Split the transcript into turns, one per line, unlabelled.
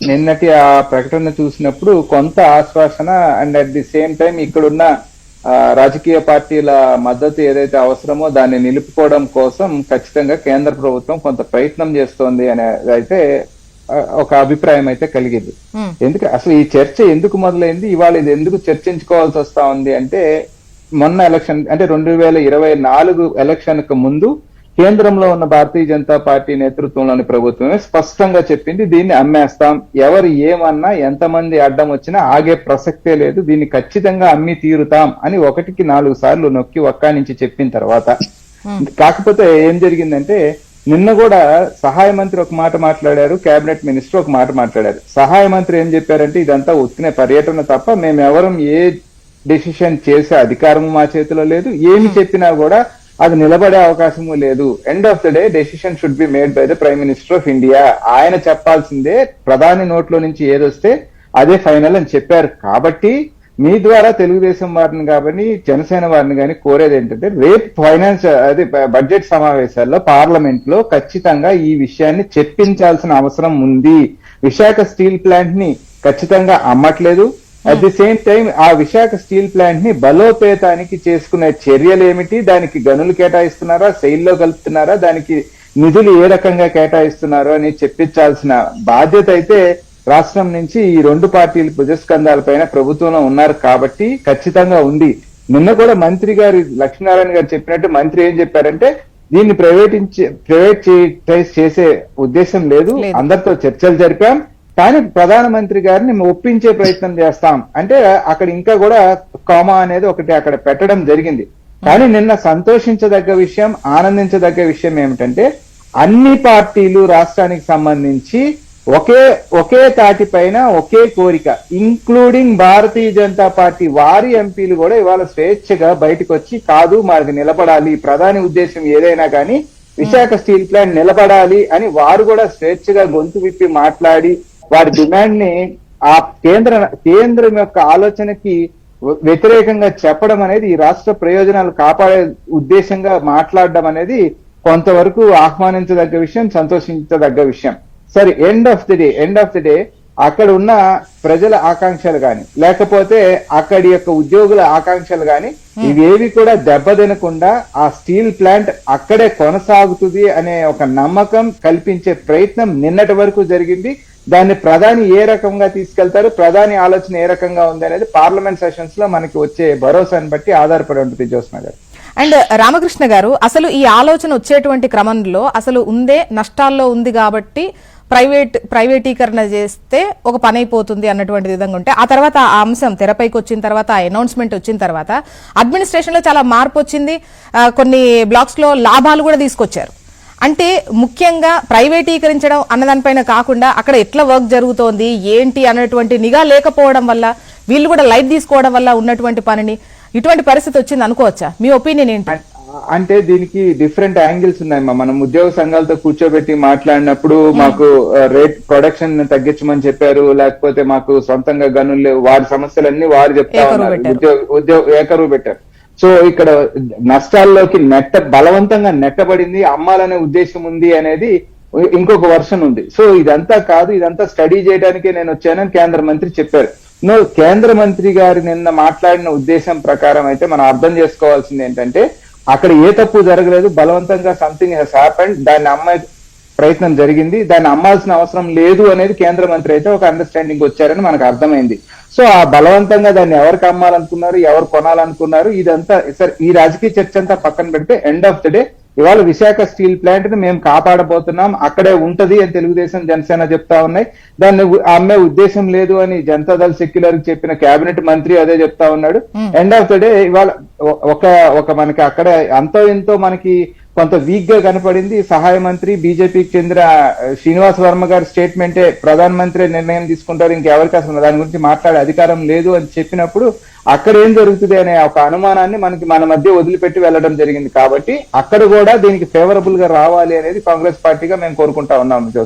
నిన్నటి ఆ ప్రకటన చూసినప్పుడు కొంత Aashwasana and at the same time ఇక్కడున్న రాజకీయ పార్టీల మద్దతు ఏదైతే అవసరమో దాన్ని నిలుపుకోవడం కోసం ఖచ్చితంగా కేంద్ర ప్రభుత్వం కొంత ప్రయత్నం చేస్తోంది అనేది అయితే ఒక అభిప్రాయం అయితే కలిగింది. ఎందుకు అసలు ఈ చర్చ ఎందుకు మొదలైంది ఇవాళ ఇది ఎందుకు చర్చించుకోవాల్సి వస్తా ఉంది అంటే మొన్న ఎలక్షన్ అంటే రెండు వేల ఇరవై నాలుగు ఎలక్షన్కు ముందు కేంద్రంలో ఉన్న భారతీయ జనతా పార్టీ నేతృత్వంలోని ప్రభుత్వమే స్పష్టంగా చెప్పింది దీన్ని అమ్మేస్తాం. ఎవరు ఏమన్నా ఎంతమంది అడ్డం వచ్చినా ఆగే ప్రసక్తే లేదు దీన్ని ఖచ్చితంగా అమ్మి తీరుతాం అని ఒకటికి నాలుగు సార్లు నొక్కి ఒక్కా నుంచి చెప్పిన తర్వాత. కాకపోతే ఏం జరిగిందంటే నిన్న కూడా సహాయ మంత్రి ఒక మాట మాట్లాడారు కేబినెట్ మినిస్టర్ ఒక మాట మాట్లాడారు. సహాయ మంత్రి ఏం చెప్పారంటే ఇదంతా ఉత్తిన పర్యటన తప్ప మేము ఎవరం ఏ డెసిషన్ చేసే అధికారం మా చేతిలో లేదు. ఏమి చెప్పినా కూడా అది నిలబడే అవకాశము లేదు. End of the day decision should be made by the prime minister of India ఆయన చెప్పాల్సిందే ప్రధాని నోట్లో నుంచి ఏదొస్తే అదే ఫైనల్ అని చెప్పారు. కాబట్టి మీ ద్వారా తెలుగుదేశం వారిని కాబట్టి జనసేన వారిని కానీ కోరేది ఏంటంటే రేపు ఫైనాన్స్ అదే బ- బడ్జెట్ సమావేశాల్లో పార్లమెంట్లో ఖచ్చితంగా ఈ విషయాన్ని చెప్పించాల్సిన అవసరం ఉంది. విశాఖ స్టీల్ ప్లాంట్ని ఖచ్చితంగా అమ్మట్లేదు. అట్ ది సేమ్ టైం ఆ విశాఖ స్టీల్ ప్లాంట్ని బలోపేతానికి చేసుకునే చర్యలు ఏమిటి దానికి గనులు కేటాయిస్తున్నారా? సెయిల్లో కలుపుతున్నారా? దానికి నిధులు ఏ రకంగా కేటాయిస్తున్నారు అని చెప్పించాల్సిన బాధ్యత అయితే రాష్ట్రం నుంచి ఈ రెండు పార్టీలు భుజస్కంధాల పైన ప్రభుత్వంలో ఉన్నారు కాబట్టి ఖచ్చితంగా ఉంది. నిన్న కూడా మంత్రి గారు లక్ష్మీనారాయణ గారు చెప్పినట్టు మంత్రి ఏం చెప్పారంటే దీన్ని ప్రైవేటించే ప్రైవేటైజ్ చేసే ఉద్దేశం లేదు. అందరితో చర్చలు జరిపాం. కానీ ప్రధానమంత్రి గారిని ఒప్పించే ప్రయత్నం చేస్తాం. అంటే అక్కడ ఇంకా కూడా కామా అనేది ఒకటి అక్కడ పెట్టడం జరిగింది. కానీ నిన్న సంతోషించదగ్గ విషయం ఆనందించదగ్గ విషయం ఏమిటంటే అన్ని పార్టీలు రాష్ట్రానికి సంబంధించి ఒకే ఒకే తాటి పైన ఒకే కోరిక ఇంక్లూడింగ్ భారతీయ జనతా పార్టీ వారి ఎంపీలు కూడా ఇవాళ స్వేచ్ఛగా బయటకు వచ్చి కాదు మాది నిలబడాలి ప్రధాని ఉద్దేశం ఏదైనా కానీ విశాఖ స్టీల్ ప్లాంట్ నిలబడాలి అని వారు కూడా స్వేచ్ఛగా గొంతు విప్పి మాట్లాడి వారి డిమాండ్ని ఆ కేంద్ర కేంద్రం యొక్క ఆలోచనకి వ్యతిరేకంగా చెప్పడం అనేది ఈ రాష్ట్ర ప్రయోజనాలు కాపాడే ఉద్దేశంగా మాట్లాడడం అనేది కొంతవరకు ఆహ్వానించదగ్గ విషయం సంతోషించదగ్గ విషయం. సరే end of the day end of the day అక్కడ ఉన్న ప్రజల ఆకాంక్షలు గాని లేకపోతే అక్కడి యొక్క ఉద్యోగుల ఆకాంక్షలు గాని ఇవేవి కూడా దెబ్బతినకుండా ఆ స్టీల్ ప్లాంట్ అక్కడే కొనసాగుతుంది అనే ఒక నమ్మకం కల్పించే ప్రయత్నం నిన్నటి వరకు జరిగింది. దాన్ని ప్రధాని ఏ రకంగా తీసుకెళ్తారు ప్రధాని ఆలోచన ఏ రకంగా ఉంది అనేది పార్లమెంట్ సెషన్స్లో మనకి వచ్చే భరోసాని బట్టి ఆధారపడి ఉంటుంది జ్యోత్స్న గారు.
అండ్ రామకృష్ణ గారు అసలు ఈ ఆలోచన వచ్చేటువంటి క్రమంలో అసలు ఉందే నష్టాల్లో ఉంది కాబట్టి ప్రైవేట్ ప్రైవేటీకరణ చేస్తే ఒక పని అయిపోతుంది అన్నటువంటి విధంగా ఉంటే ఆ తర్వాత ఆ అంశం తెరపైకి వచ్చిన తర్వాత ఆ అనౌన్స్మెంట్ వచ్చిన తర్వాత అడ్మినిస్ట్రేషన్లో చాలా మార్పు వచ్చింది. కొన్ని బ్లాక్స్లో లాభాలు కూడా తీసుకొచ్చారు. అంటే ముఖ్యంగా ప్రైవేటీకరించడం అన్నదానిపైన కాకుండా అక్కడ ఎట్లా వర్క్ జరుగుతోంది ఏంటి అన్నటువంటి నిఘా లేకపోవడం వల్ల వీళ్ళు కూడా లైట్ తీసుకోవడం వల్ల ఉన్నటువంటి పనిని ఇటువంటి పరిస్థితి వచ్చింది అనుకోవచ్చా? మీ ఒపీనియన్ ఏంటి?
అంటే దీనికి డిఫరెంట్ యాంగిల్స్ ఉన్నాయమ్మా మనం ఉద్యోగ సంఘాలతో కూర్చోబెట్టి మాట్లాడినప్పుడు మాకు రేట్ ప్రొడక్షన్ తగ్గించమని చెప్పారు లేకపోతే మాకు సొంతంగా గనులు లేవు వారి సమస్యలన్నీ వారు చెప్తా ఉన్నారు. ఉద్యోగ ఉద్యోగ ఏకరువు పెట్టారు. సో ఇక్కడ నష్టాల్లోకి నెట్ట బలవంతంగా నెట్టబడింది అమ్మాలనే ఉద్దేశం ఉంది అనేది ఇంకొక వర్షన్ ఉంది. సో ఇదంతా కాదు ఇదంతా స్టడీ చేయడానికే నేను వచ్చానని కేంద్ర మంత్రి చెప్పారు. నో కేంద్ర మంత్రి గారు నిన్న మాట్లాడిన ఉద్దేశం ప్రకారం అయితే మనం అర్థం చేసుకోవాల్సింది ఏంటంటే అక్కడ ఏ తప్పు జరగలేదు బలవంతంగా సంథింగ్ హెస్ హ్యాపెండ్ దాన్ని అమ్మాయి ప్రయత్నం జరిగింది. దాన్ని అమ్మాల్సిన అవసరం లేదు అనేది కేంద్ర మంత్రి అయితే ఒక అండర్స్టాండింగ్ వచ్చారని మనకు అర్థమైంది. సో ఆ బలవంతంగా దాన్ని ఎవరికి అమ్మాలనుకున్నారు ఎవరు కొనాలనుకున్నారు ఇదంతా సరే ఈ రాజకీయ చర్చ అంతా పక్కన పెడితే ఎండ్ ఆఫ్ ద డే ఇవాళ విశాఖ స్టీల్ ప్లాంట్ని మేము కాపాడబోతున్నాం. అక్కడే ఉంటది అని తెలుగుదేశం జనసేన చెప్తా ఉన్నాయి. దాన్ని అమ్మే ఉద్దేశం లేదు అని జనతాదళ్ సెక్యులర్ చెప్పిన కేబినెట్ మంత్రి అదే చెప్తా ఉన్నాడు. ఎండ్ ఆఫ్ ద డే ఇవాళ ఒక ఒక మనకి అక్కడ అంతో ఎంతో మనకి కొంత వీక్గా కనపడింది. సహాయ మంత్రి బీజేపీకి చెందిన శ్రీనివాస్ వర్మ గారి స్టేట్మెంటే ప్రధాన మంత్రి నిర్ణయం తీసుకుంటారు. ఇంకెవరికి అసలు దాని గురించి మాట్లాడే అధికారం లేదు అని చెప్పినప్పుడు అక్కడ ఏం జరుగుతుంది అనే ఒక అనుమానాన్ని మనకి మన మధ్య వదిలిపెట్టి వెళ్ళడం జరిగింది. కాబట్టి అక్కడ కూడా దీనికి ఫేవరబుల్గా రావాలి అనేది కాంగ్రెస్ పార్టీగా మేము కోరుకుంటా ఉన్నాం.